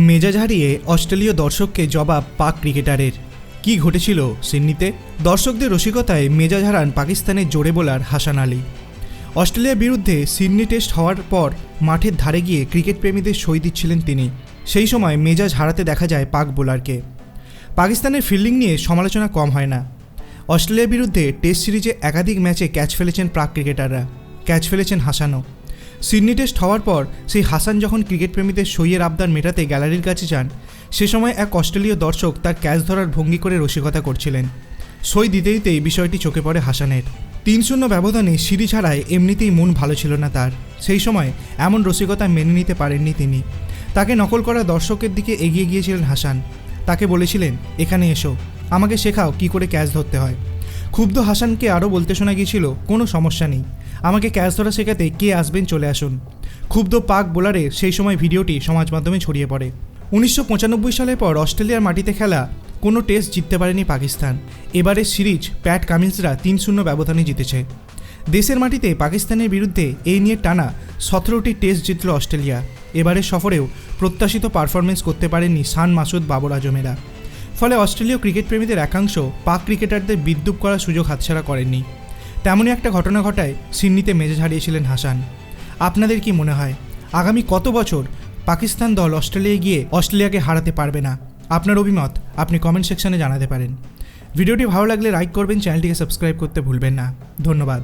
মেজাজ হারিয়ে অস্ট্রেলীয় দর্শককে জবাব পাক ক্রিকেটারের। কি ঘটেছিল সিডনিতে দর্শকদের রসিকতায় মেজাজ হারান পাকিস্তানের জোরে বোলার হাসান আলী। অস্ট্রেলিয়ার বিরুদ্ধে সিডনি টেস্ট হওয়ার পর মাঠের ধারে গিয়ে ক্রিকেট প্রেমীদের সই দিচ্ছিলেন তিনি। সেই সময় মেজাজ হারাতে দেখা যায় পাক বোলারকে। পাকিস্তানের ফিল্ডিং নিয়ে সমালোচনা কম হয় না। অস্ট্রেলিয়ার বিরুদ্ধে টেস্ট সিরিজে একাধিক ম্যাচে ক্যাচ ফেলেছেন প্রাক ক্রিকেটাররা। ক্যাচ ফেলেছেন হাসানও। সিডনি টেস্ট হওয়ার পর সেই হাসান যখন ক্রিকেট প্রেমীদের সইয়ের আবদার মেটাতে গ্যালারির কাছে যান, সে সময় এক অস্ট্রেলীয় দর্শক তার ক্যাচ ধরার ভঙ্গি করে রসিকতা করছিলেন। সই দিতে দিতেই বিষয়টি চোখে পড়ে হাসানের। তিন শূন্য ব্যবধানে সিঁড়ি ছাড়ায় এমনিতেই মন ভালো ছিল না তার। সেই সময় এমন রসিকতা মেনে নিতে পারেননি তিনি। তাকে নকল করা দর্শকের দিকে এগিয়ে গিয়েছিলেন হাসান। তাকে বলেছিলেন, এখানে এসো। আমাকে শেখাও কি করে ক্যাচ ধরতে হয়। ক্ষুব্ধ হাসানকে আরও বলতে শোনা গিয়েছিল, কোনো সমস্যা নেই। আমাকে ক্যাচ ধরা শেখাতে কে আসবেন চলে আসুন। ক্ষুব্ধ পাক বোলারের সেই সময় ভিডিওটি সমাজ মাধ্যমে ছড়িয়ে পড়ে। উনিশশো পঁচানব্বই সালের পর অস্ট্রেলিয়ার মাটিতে খেলা, কোনো টেস্ট জিততে পারেনি পাকিস্তান। এবারের সিরিজ প্যাট কামিন্সরা তিন শূন্য ব্যবধানে জিতেছে। দেশের মাটিতে পাকিস্তানের বিরুদ্ধে এই নিয়ে টানা সতেরোটি টেস্ট জিতল অস্ট্রেলিয়া। এবারের সফরেও প্রত্যাশিত পারফরমেন্স করতে পারেননি সান মাসুদ বাবর আজমেরা। ফলে অস্ট্রেলীয় ক্রিকেট প্রেমীদের একাংশ পাক ক্রিকেটারদের বিদ্রুপ করার সুযোগ হাতছাড়া করেননি। তেমনই একটা ঘটনা ঘটায় সিডনিতে মেজাজ হারিয়েছিলেন হাসান। আপনাদের কি মনে হয়, আগামী কত বছর পাকিস্তান দল অস্ট্রেলিয়ায় গিয়ে অস্ট্রেলিয়াকে হারাতে পারবে না? আপনার অভিমত আপনি কমেন্ট সেকশনে জানাতে পারেন। ভিডিওটি ভালো লাগলে লাইক করবেন, চ্যানেলটিকে সাবস্ক্রাইব করতে ভুলবেন না। ধন্যবাদ।